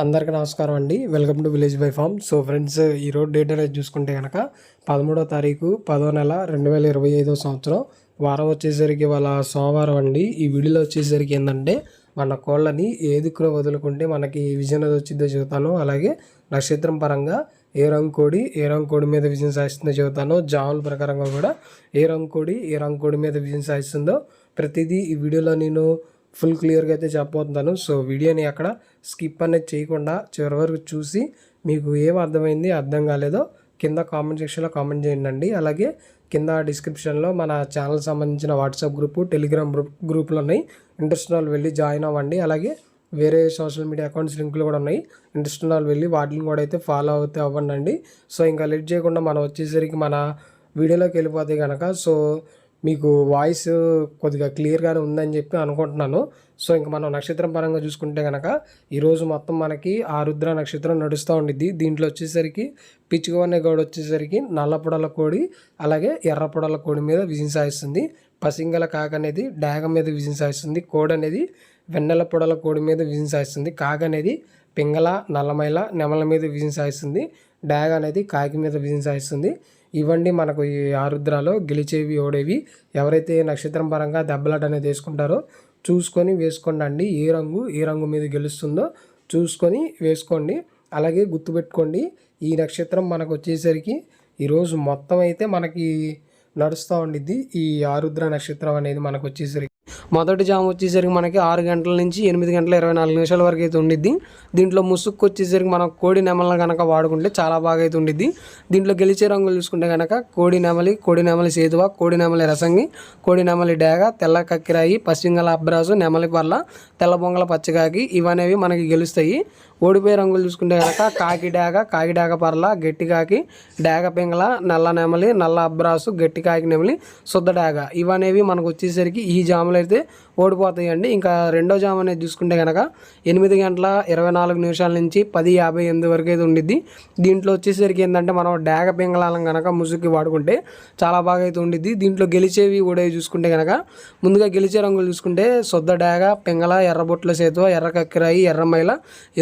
అందరికీ నమస్కారం అండి. Welcome to village by farm so friends ఈ డేట్ అనేది చూసుకుంటే కనుక పదమూడో తారీఖు పదో నెల రెండు వేల ఇరవై ఐదో సంవత్సరం. వారం వచ్చేసరికి వాళ్ళ సోమవారం అండి. ఈ వీడియోలో వచ్చేసరికి ఏంటంటే మన కోళ్ళని ఏ దిక్కులో వదులుకుంటే మనకి విజయం అనేది వచ్చిందో చెబుతాను. అలాగే నక్షత్రం పరంగా ఏ రంగు కోడి ఏ రంగు కోడి మీద విజయం సాధిస్తుందో చెబుతాను. జాముల ప్రకారంగా కూడా ఏ రంగు కోడి ఏ రంగు కోడి మీద విజయం సాధిస్తుందో ప్రతిదీ ఈ వీడియోలో నేను ఫుల్ క్లియర్గా అయితే చెప్పబోతున్నాను. సో వీడియోని అక్కడ స్కిప్ అనేది చేయకుండా చివరి వరకు చూసి మీకు ఏం అర్థమైంది అర్థం కాలేదో కింద కామెంట్ సెక్షన్లో కామెంట్ చేయండి. అండి అలాగే కింద డిస్క్రిప్షన్లో మన ఛానల్ సంబంధించిన వాట్సాప్ గ్రూపు టెలిగ్రామ్ గ్రూప్ గ్రూపులు ఉన్నాయి. ఇంట్రెస్ట్ వాళ్ళు వెళ్ళి జాయిన్ అవ్వండి. అలాగే వేరే సోషల్ మీడియా అకౌంట్స్ లింకులు కూడా ఉన్నాయి. ఇంట్రెస్ట్ వాళ్ళు వెళ్ళి వాటిని కూడా అయితే ఫాలో అవుతే అవ్వండి. సో ఇంకా లెట్ చేయకుండా మనం వచ్చేసరికి మన వీడియోలోకి వెళ్ళిపోతే కనుక సో మీకు వాయిస్ కొద్దిగా క్లియర్గానే ఉందని చెప్పి అనుకుంటున్నాను. సో ఇంకా మనం నక్షత్రం పరంగా చూసుకుంటే కనుక ఈరోజు మొత్తం మనకి ఆరుద్ర నక్షత్రం నడుస్తూ ఉండిద్ది. దీంట్లో వచ్చేసరికి పిచ్చుకవనే గౌడ వచ్చేసరికి నల్లపొడల కోడి అలాగే ఎర్రపొడల కోడి మీద విజయం సాధిస్తుంది. పసింగల కాక అనేది డాగ మీద విజయం సాధిస్తుంది. కోడి అనేది వెన్నెల పొడల కోడి మీద విజయం సాధిస్తుంది. కాగ అనేది పింగళ నల్లమైల నెమల మీద విజయం సాధిస్తుంది. డాగ్ అనేది కాకి మీద బిజినెస్ సాధిస్తుంది ఇవన్నీ మనకు ఈ ఆరుద్రాలో గెలిచేవి ఓడేవి. ఎవరైతే నక్షత్రం పరంగా దెబ్బలాట అనేది వేసుకుంటారో చూసుకొని వేసుకోండి ఏ రంగు ఏ రంగు మీద గెలుస్తుందో చూసుకొని వేసుకోండి. అలాగే గుర్తుపెట్టుకోండి ఈ నక్షత్రం మనకు వచ్చేసరికి ఈరోజు మొత్తం అయితే మనకి నడుస్తూ ఉండిద్ది. ఈ ఆరుద్ర నక్షత్రం అనేది మనకు వచ్చేసరికి. మొదటి జాము వచ్చేసరికి మనకి ఆరు గంటల నుంచి ఎనిమిది గంటల ఇరవై నాలుగు నిమిషాల వరకు అయితే ఉండిద్ది. దీంట్లో ముసుక్కు వచ్చేసరికి మనం కోడి నెమలను కనుక వాడుకుంటే చాలా బాగా అయితే ఉండిద్ది. దీంట్లో గెలిచే రంగులు చూసుకుంటే కనుక కోడి నెమలి కోడి నెమలి సేతువ కోడి నెమలి రసంగి కోడి నెమలి డేగ తెల్ల కక్కిరాయి పశ్చింగల అబ్రాసు నెమలి పర్ల తెల్ల బొంగల పచ్చకాకి ఇవనేవి మనకి గెలుస్తాయి. ఓడిపోయే రంగులు చూసుకుంటే కనుక కాకి డాగ కాకి డాగ పర్ల గట్టి కాకి డాగ పింగళ నల్ల నెమలి నల్ల అబ్రాసు గట్టి కాకి నెమలి శుద్ధ డాగ ఇవనేవి మనకు వచ్చేసరికి ఈ జాములు అయితే ఓడిపోతాయండి. ఇంకా రెండో జాము అనేది చూసుకుంటే కనుక ఎనిమిది గంటల ఇరవై నాలుగు నిమిషాల నుంచి పది యాభై ఎనిమిది వరకు అయితే ఉండిద్ది. దీంట్లో వచ్చేసరికి ఏంటంటే మనం డాగ పింగళాలను కనుక ముసుగుకి వాడుకుంటే చాలా బాగా అయితే ఉండిద్ది. దీంట్లో గెలిచేవి ఓడేవి చూసుకుంటే కనుక ముందుగా గెలిచే రంగులు చూసుకుంటే శుద్ధ డాగ పింగళ ఎర్రబొట్ల సేతు ఎర్ర కక్కిరాయి ఎర్రమైల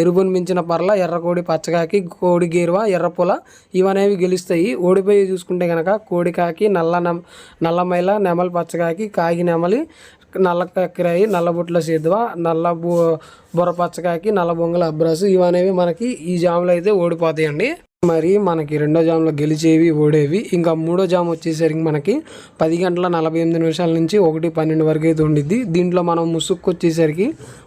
ఎరుపుని మించిన పర్ల ఎర్రకోడి పచ్చకాకి కోడి గేరువ ఎర్రపొల ఇవనేవి గెలుస్తాయి. ఓడిపోయి చూసుకుంటే కనుక కోడి కాకి నల్ల నెమ నల్లమైల నెమలి పచ్చకాకి కాకి నెమలి నల్ల కక్కిరాయి నల్ల బుట్ల నల్ల బు బుర్ర పచ్చకాయకి నల్ల బొంగల అబ్రాసు ఇవనేవి మనకి ఈ జాములు అయితే ఓడిపోతాయండి. మరి మనకి రెండో జామ్లో గెలిచేవి ఓడేవి. ఇంకా మూడో జామ్ వచ్చేసరికి మనకి పది గంటల నలభై ఎనిమిది నిమిషాల నుంచి ఒకటి పన్నెండు వరకు అయితే ఉండిద్ది. దీంట్లో మనం ముసుక్కు వచ్చేసరికి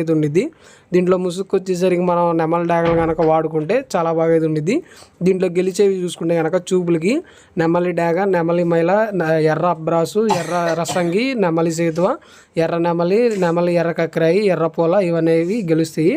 అయితే ఉండిద్ది. దీంట్లో ముసుగు వచ్చేసరికి మనం నెమలి డాగలు కనుక వాడుకుంటే చాలా బాగా అయితే ఉండిద్ది. దీంట్లో గెలిచేవి చూసుకుంటే కనుక చూపులకి నెమలి డాగ నెమలి మైల ఎర్ర అబ్రాసు ఎర్ర రసంగి నెమలి సేతువ ఎర్ర నెమలి నెమలి ఎర్ర కక్రాయి ఎర్ర పూల ఇవనేవి గెలుస్తాయి.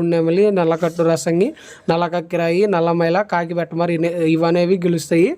నెమలి నల్లకట్టు రసంగి నల్లకక్కిరాయి నల్లమైల కాకిబెట్టమరి ఇవనేవి గెలుస్తాయి.